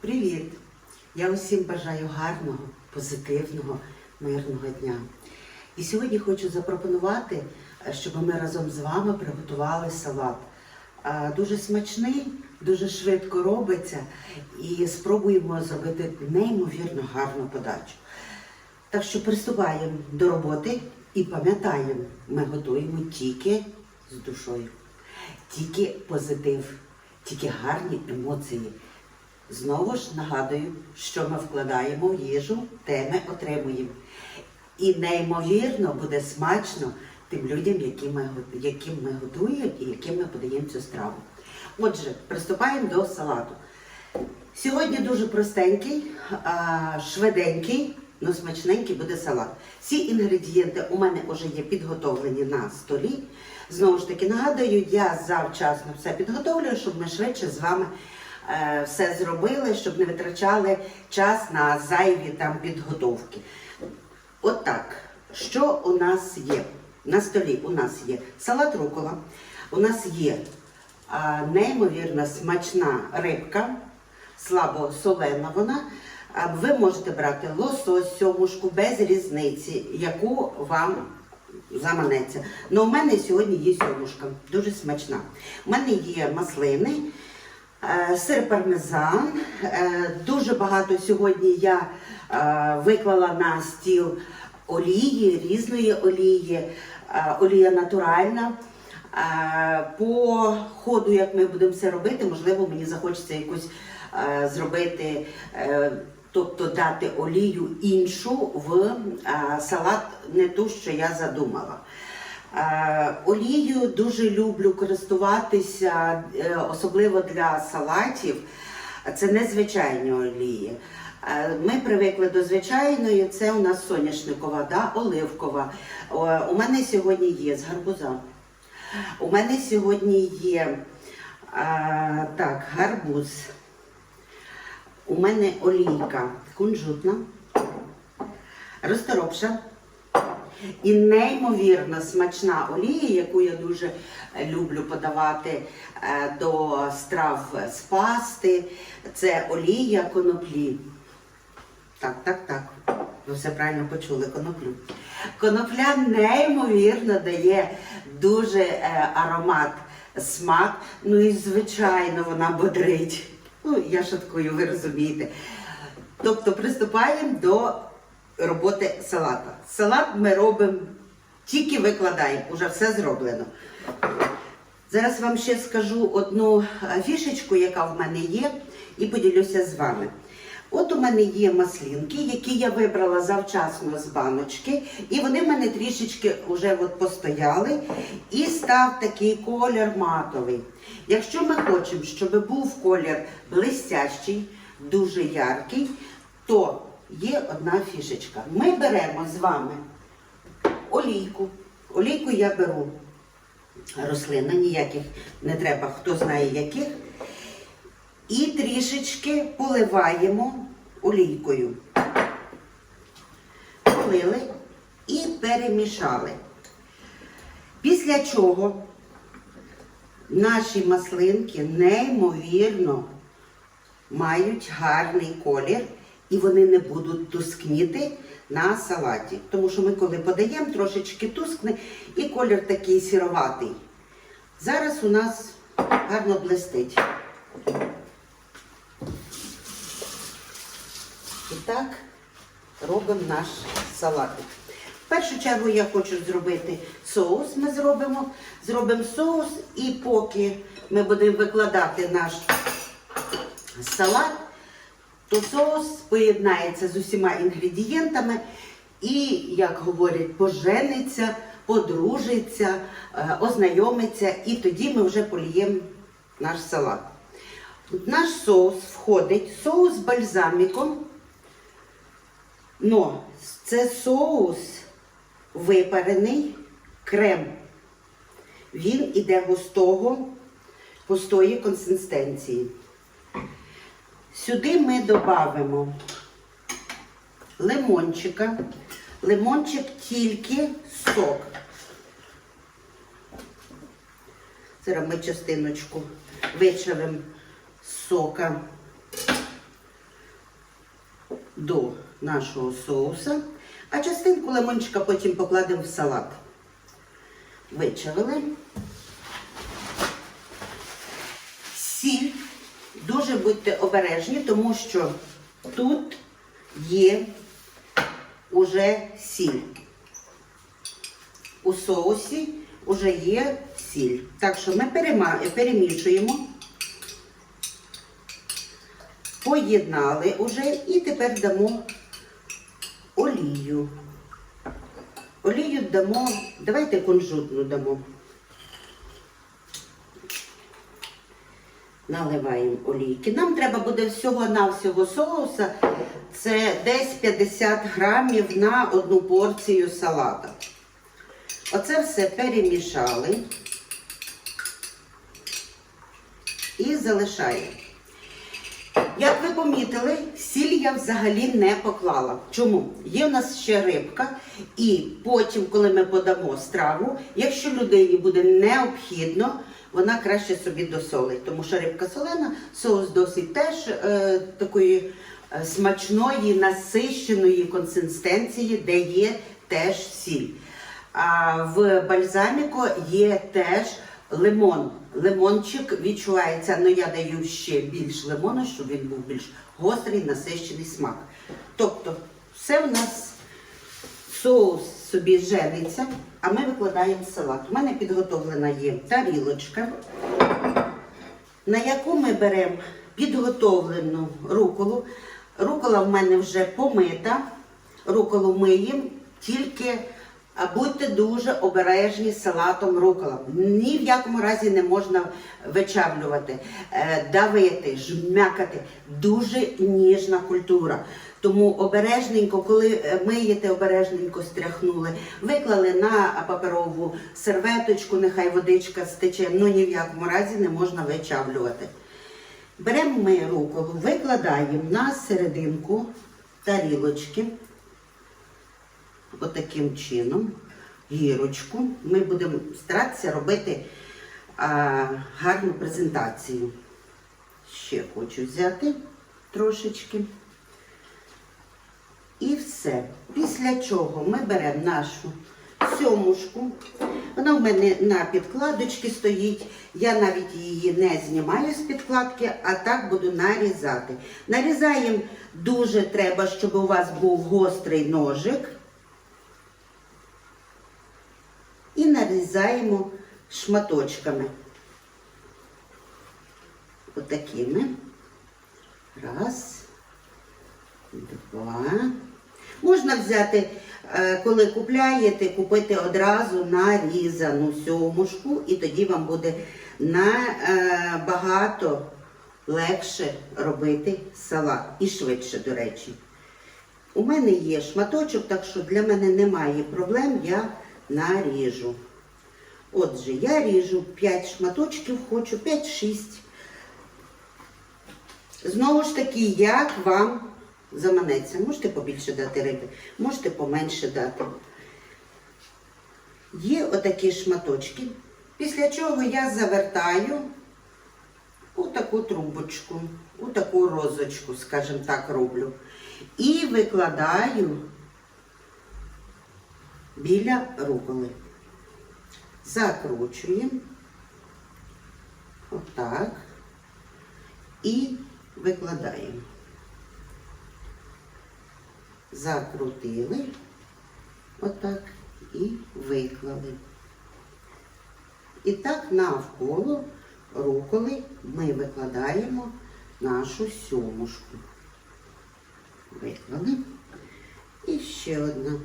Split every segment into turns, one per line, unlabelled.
Привіт! Я усім бажаю гарного, позитивного, мирного дня. І сьогодні хочу запропонувати, е, щоб ми разом з вами приготували салат. Дуже смачний, дуже швидко робиться і спробуємо зробити неймовірно гарну подачу. Так що приступаємо до роботи і пам'ятаємо, ми готуємо тільки з душою, тільки позитив, тільки гарні емоції. Знову ж нагадую, що ми вкладаємо в їжу, те ми отримуємо. І неймовірно буде смачно тим людям, які ми, яким ми готуємо і яким ми подаємо цю страву. Отже, приступаємо до салату. Сьогодні дуже простенький, швиденький, але смачненький буде салат. Всі інгредієнти у мене вже є підготовлені на столі. Знову ж таки, нагадую, я завчасно все підготовлюю, щоб ми швидше з вами все зробили, щоб не витрачали час на зайві там підготовки. Отак. Що у нас є? На столі у нас є салат рукола, у нас є а, неймовірно смачна рибка, слабо солена вона. А, Ви можете брати лосось, сьомушку без різниці, яку вам заманеться. Ну, у мене сьогодні є сьомушка, дуже смачна. У мене є маслини, е, сир пармезан. Е, Дуже багато сьогодні я е, виклала на стіл олії, різної олії, е, олія натуральна. Е, По ходу, як ми будемо все робити, можливо, мені захочеться якусь е, зробити, е, тобто дати олію іншу в е, салат, не ту, що я задумала. Е, Олією дуже люблю користуватися, е, особливо для салатів. Це незвичайні олії. Е, Ми привикли до звичайної, це у нас соняшникова, да, оливкова. У мене сьогодні є з гарбуза. У мене сьогодні є а, так, гарбуз. У мене олійка кунжутна, розторопша і неймовірно смачна олія, яку я дуже е, люблю подавати е, до страв з пасти. Це олія коноплі. Так, так, так. Ви все правильно почули коноплю. Конопля неймовірно дає дуже е, аромат, смак. Ну і звичайно вона бодрить. Ну, я шуткую, ви розумієте. Тобто приступаємо до роботи салата. Салат ми робимо, тільки викладаємо, уже все зроблено. Зараз вам ще скажу одну е, фішечку, яка в мене є, і поділюся з вами. От у мене є маслінки, які я вибрала завчасно з баночки, і вони в мене трішечки вже от постояли і став такий колір матовий. Якщо ми хочемо, щоб був колір блистящий, дуже яркий, то є одна фішечка. Ми беремо з вами олійку. Олійку я беру рослина, ніяких не треба, хто знає яких. І трішечки поливаємо олійкою. Полили і перемішали. Після чого наші маслинки неймовірно мають гарний колір і вони не будуть тускніти на салаті. Тому що ми, коли подаємо, трошечки тускне і колір такий сіроватий. Зараз у нас гарно блистить. І так робимо наш салатик. В першу чергу я хочу зробити соус. Ми зробимо. Зробимо соус, і поки ми будемо викладати наш салат, то соус поєднається з усіма інгредієнтами і, як говорять, пожениться, подружиться, е, ознайомиться, і тоді ми вже поліємо наш салат. В наш соус входить соус з бальзаміком. Но це соус випарений крем. Він іде густого, густої консистенції. Сюди ми додамо лимончика. Лимончик тільки сок. Зараз ми частиночку вичавимо сока до нашого соуса, а частинку лимончика потім покладемо в салат. Вичавили. Сіль. Дуже будьте обережні, тому що тут є уже сіль. У соусі вже є сіль. Так що ми перемішуємо, поєднали уже і тепер дамо олію. Олію дамо, давайте кунжутну дамо. Наливаємо олійки. Нам треба буде всього-навсього соуса. Це десь 50 грамів на одну порцію салата. Оце все перемішали і залишаємо. Як ви помітили, сіль я взагалі не поклала. Чому? Є в нас ще рибка, і потім, коли ми подамо страву, якщо людині буде необхідно, вона краще собі досолить. Тому що рибка солена, соус досить теж е, такої е, смачної, насищеної консистенції, де є теж сіль. А в бальзаміко є теж лимон. Лимончик відчувається, але я даю ще більш лимону, щоб він був більш гострий, насищений смак. Тобто, все в нас соус собі жениться, а ми викладаємо салат. У мене підготовлена є тарілочка, на яку ми беремо підготовлену руколу. Рукола в мене вже помита, руколу миємо, тільки будьте дуже обережні з салатом рукола. Ні в якому разі не можна вичавлювати, е, давити, жмякати. Дуже ніжна культура. Тому обережненько, коли е, миєте, обережненько стряхнули, виклали на паперову серветочку, нехай водичка стече, ну ні в якому разі не можна вичавлювати. Беремо ми руколу, викладаємо на серединку тарілочки, отаким чином, гірочку. Ми будемо старатися робити а, гарну презентацію. Ще хочу взяти трошечки. І все. Після чого ми беремо нашу сьомушку. Вона в мене на підкладочці стоїть. Я навіть її не знімаю з підкладки, а так буду нарізати. Нарізаємо дуже треба, щоб у вас був гострий ножик. І нарізаємо шматочками. Отакими. Раз, два. Можна взяти, е, коли купляєте, купити одразу нарізану сьомушку, і тоді вам буде набагато легше робити салат. І швидше, до речі. У мене є шматочок, так що для мене немає проблем, я наріжу. Отже, я ріжу 5 шматочків, хочу 5-6. Знову ж таки, як вам заманеться. Можете побільше дати риби, можете поменше дати. Є отакі шматочки, після чого я завертаю у таку трубочку, у таку розочку, скажімо так, роблю. І викладаю біля руколи. Закручуємо. Отак. І викладаємо. Закрутили, отак, і виклали. І так навколо руколи ми викладаємо нашу сьомушку. Виклали. І ще одна.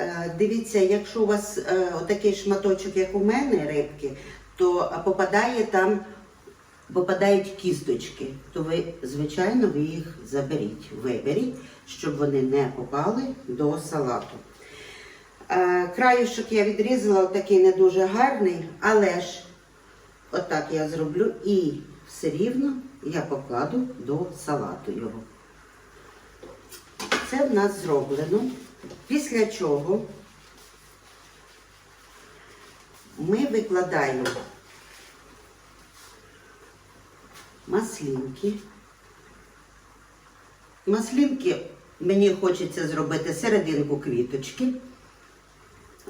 Е, Дивіться, якщо у вас е, отакий шматочок, як у мене, рибки, то попадає там, попадають кісточки, то ви, звичайно, ви їх заберіть, виберіть, щоб вони не попали до салату. Е, Краюшок я відрізала, такий не дуже гарний, але ж отак я зроблю і все рівно я покладу до салату його. Це в нас зроблено. Після чого ми викладаємо маслинки Маслінки мені хочеться зробити серединку квіточки.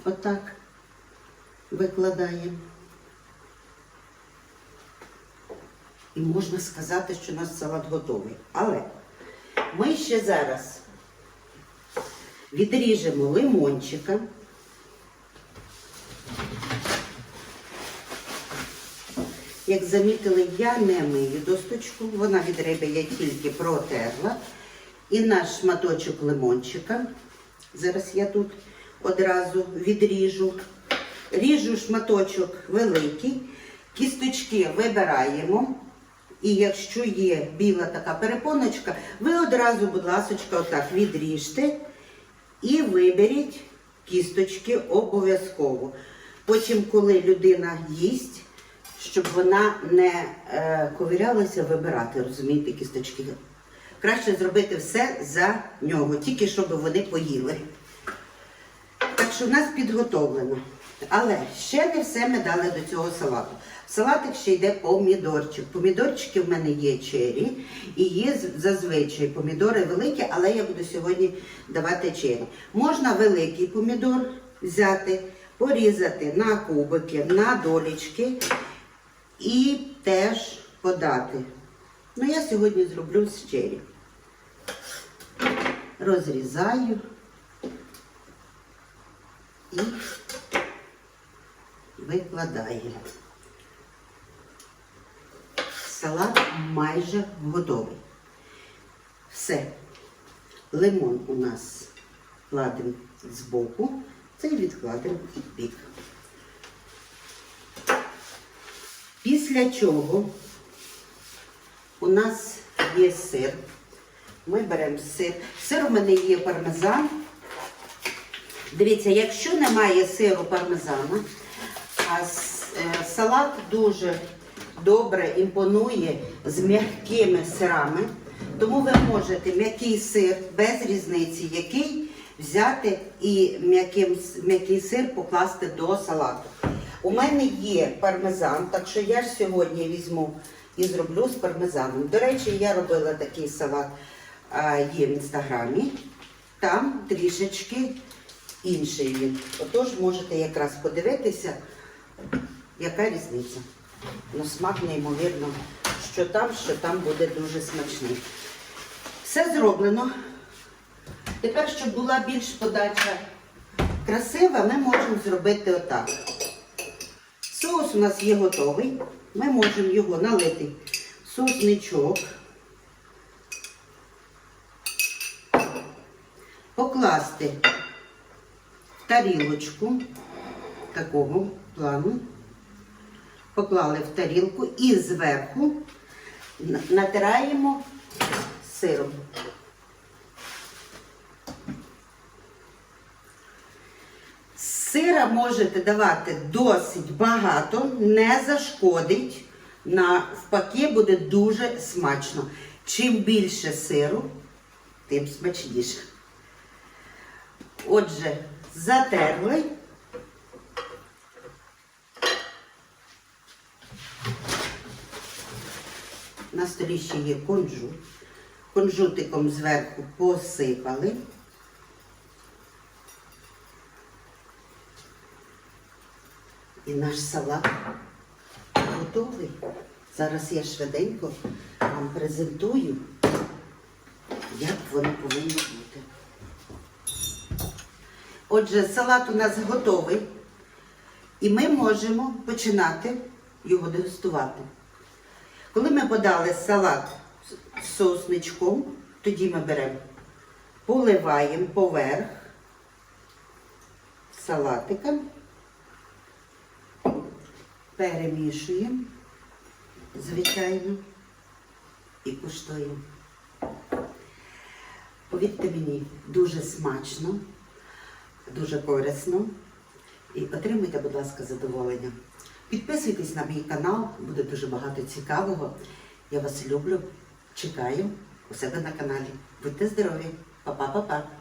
Отак викладаємо. І можна сказати, що наш салат готовий. Але ми ще зараз відріжемо лимончика. Як замітили, я не мию досточку, вона від риби я тільки протерла. І наш шматочок лимончика. Зараз я тут одразу відріжу. Ріжу шматочок великий, кісточки вибираємо. І якщо є біла така перепоночка, ви одразу, будь ласка, отак відріжте і виберіть кісточки обов'язково. Потім, коли людина їсть, щоб вона не е, ковирялася вибирати, розумієте, кісточки. Краще зробити все за нього, тільки щоб вони поїли. Так що в нас підготовлено. Але ще не все ми дали до цього салату. В салатик ще йде помідорчик. Помідорчики в мене є чері і є зазвичай помідори великі, але я буду сьогодні давати чері. Можна великий помідор взяти, порізати на кубики, на долічки і теж подати. Ну, я сьогодні зроблю з чері. Розрізаю і викладаємо. Салат майже готовий. Все. Лимон у нас кладемо збоку, цей відкладемо в бік. Після чого у нас є сир. Ми беремо сир. Сир у мене є пармезан. Дивіться, якщо немає сиру пармезана, а е, салат дуже добре імпонує з м'якими сирами, тому ви можете м'який сир без різниці, який взяти і м'який сир покласти до салату. У мене є пармезан, так що я ж сьогодні візьму і зроблю з пармезаном. До речі, я робила такий салат а, є в інстаграмі. Там трішечки інший він. Отож можете якраз подивитися, яка різниця. Ну, смак неймовірно, що там, що там буде дуже смачний. Все зроблено. Тепер, щоб була більш подача красива, ми можемо зробити отак. Соус у нас є готовий. Ми можемо його налити в соусничок. Покласти тарілочку такого плану. Поклали в тарілку і зверху натираємо сиром. Сира можете давати досить багато, не зашкодить. Навпаки, буде дуже смачно. Чим більше сиру, тим смачніше. Отже, затерли. На столі ще є кунжут. Кунжутиком зверху посипали. І наш салат готовий. Зараз я швиденько вам презентую, як воно повинно бути. Отже, салат у нас готовий, і ми можемо починати його дегустувати. Коли ми подали салат з соусничком, тоді ми беремо, поливаємо поверх салатиком, перемішуємо, звичайно, і куштуємо. Повірте мені, дуже смачно, дуже корисно. І отримуйте, будь ласка, задоволення. Підписуйтесь на мій канал, буде дуже багато цікавого. Я вас люблю, чекаю у себе на каналі. Будьте здорові! Па-па-па-па!